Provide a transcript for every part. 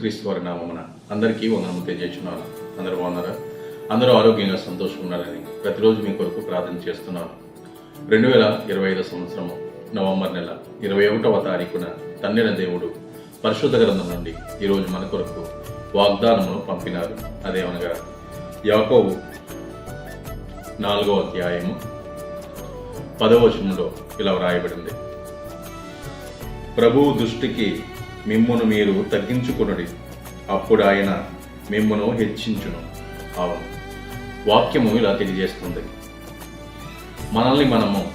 క్రీస్తు వారి నామమున అందరికీ వందనము తెలియజేస్తున్నాను. అందరూ బాగున్నారా? అందరూ ఆరోగ్యంగా సంతోషంగా ఉన్నారని ప్రతిరోజు మీ కొరకు ప్రార్థన చేస్తున్నాను. రెండు వేల ఇరవై ఐదో సంవత్సరము నవంబర్ నెల ఇరవై ఒకటవ తారీఖున తన్నిన దేవుడు పరిశుద్ధ గ్రంథం నుండి ఈరోజు మన కొరకు వాగ్దానమును పంపినారు. అదేమనగా యాకోబు నాలుగో అధ్యాయము పదవచనంలో ఇలా వ్రాయబడింది. ప్రభువు దృష్టికి మిమ్మును మీరు తగ్గించుకునుడి. అప్పుడు ఆయన మిమ్మును హెచ్చించును. అవును. వాక్యము ఇలా తెలియజేస్తుంది. మనల్ని మనము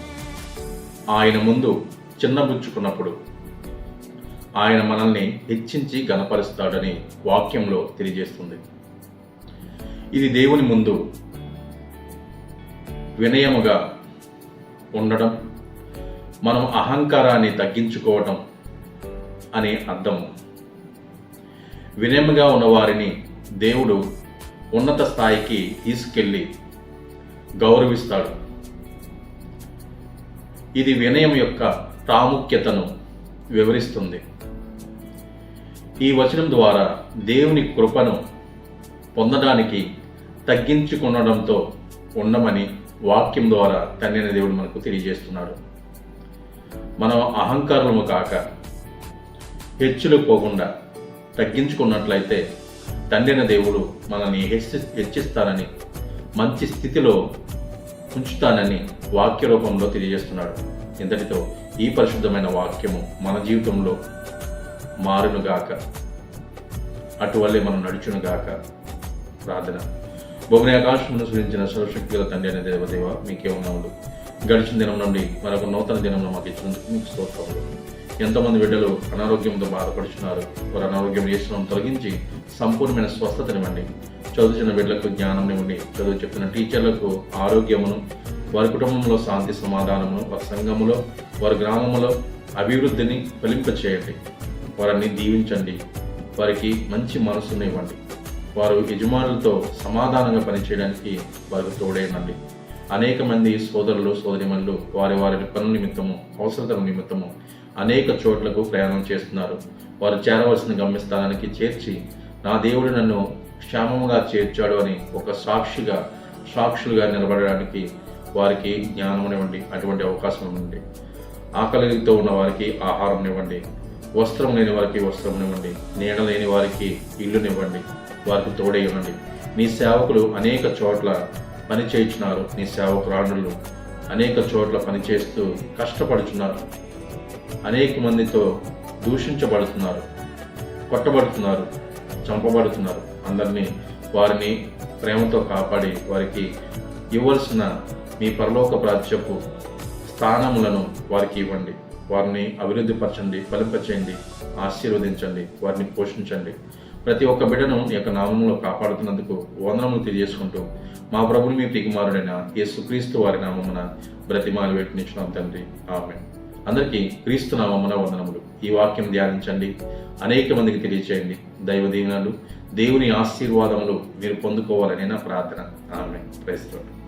ఆయన ముందు చిన్నబుచ్చుకున్నప్పుడు ఆయన మనల్ని హెచ్చించి గణపరుస్తాడని వాక్యంలో తెలియజేస్తుంది. ఇది దేవుని ముందు వినయముగా ఉండడం మనం అహంకారాన్ని తగ్గించుకోవటం అనే అర్థం. వినయముగా ఉన్నవారిని దేవుడు ఉన్నత స్థాయికి తీసుకెళ్ళి గౌరవిస్తాడు. ఇది వినయం యొక్క ప్రాముఖ్యతను వివరిస్తుంది. ఈ వచనం ద్వారా దేవుని కృపను పొందడానికి తగ్గించుకునడంతో ఉండమని వాక్యం ద్వారా తండ్రిన దేవుడు మనకు తెలియజేస్తున్నాడు. మనం అహంకారము కాక హెచ్చులు పోకుండా తగ్గించుకున్నట్లయితే తండ్రిన దేవుడు మనల్ని హెచ్చి హెచ్చిస్తానని మంచి స్థితిలో ఉంచుతానని వాక్య రూపంలో తెలియజేస్తున్నాడు. ఇంతటితో ఈ పరిశుద్ధమైన వాక్యము మన జీవితంలో మారునుగాక. అటువల్లే మనం నడుచునుగాక. ప్రార్థన. భూమి ఆకాశమును సృజించిన సర్వశక్తిగల తండ్రి అనే దేవదేవ మీకే ఉన్నాడు గడిచిన దినం నుండి మరొక నూతన దినంలో మాకు ఇచ్చినందుకు మీకు స్తోత్రములు. ఎంతోమంది బిడ్డలు అనారోగ్యంతో బాధపడుతున్నారు వారు అనారోగ్యం చేసిన తొలగించి సంపూర్ణమైన స్వస్థతనివ్వండి. చదువుతున్న బిడ్డలకు జ్ఞానం ఇవ్వండి. చదువు చెప్తున్న టీచర్లకు ఆరోగ్యమును వారి కుటుంబంలో శాంతి సమాధానమును వారి సంఘములో వారి గ్రామములో అభివృద్ధిని ఫలింపచేయండి. వారిని దీవించండి. వారికి మంచి మనసును ఇవ్వండి. వారు యజమానులతో సమాధానంగా పనిచేయడానికి వారికి తోడేనండి. అనేక మంది సోదరులు సోదరిమణులు వారి వారి పనుల నిమిత్తము అవసరతల నిమిత్తము అనేక చోట్లకు ప్రయాణం చేస్తున్నారు. వారు చేరవలసిన గమ్యస్థానానికి చేర్చి నా దేవుడు నన్ను క్షేమముగా చేర్చాడు అని ఒక సాక్షిగా సాక్షులుగా నిలబడడానికి వారికి జ్ఞానమునివ్వండి. అటువంటి అవకాశం ఇవ్వండి ఆకలితో ఉన్న వారికి ఆహారం ఇవ్వండి. వస్త్రం లేని వారికి వస్త్రం ఇవ్వండి. నీడ లేని వారికి ఇల్లునివ్వండి వారికి తోడే ఇవ్వండి. నీ సేవకులు అనేక చోట్ల పని చేయించినారు నీ సేవకురాణులు అనేక చోట్ల పనిచేస్తూ కష్టపడుచున్నారు. అనేక మందితో దూషించబడుతున్నారు కొట్టబడుతున్నారు చంపబడుతున్నారు. అందరినీ వారిని ప్రేమతో కాపాడి వారికి ఇవ్వాల్సిన మీ పరలోక ప్రాచ్యపు స్థానములను వారికి ఇవ్వండి. వారిని అభివృద్ధిపరచండి ఫలింపచేయండి ఆశీర్వదించండి వారిని పోషించండి. ప్రతి ఒక్క బిడ్డను ఈ యొక్క నామంలో కాపాడుతున్నందుకు వందనములు తెలియజేసుకుంటూ మా ప్రభుని మీ ప్రికుమారుడైన యేసుక్రీస్తు వారి నామమున బ్రతిమాలు పెట్టినిచ్చిన తండ్రి. ఆమె అందరికీ క్రీస్తు నామమున వందనములు. ఈ వాక్యం ధ్యానించండి. అనేక మందికి తెలియచేయండి. దైవ దీవెనలు దేవుని ఆశీర్వాదములు మీరు పొందుకోవాలని నా ప్రార్థన. ఆమె ప్రయత్నం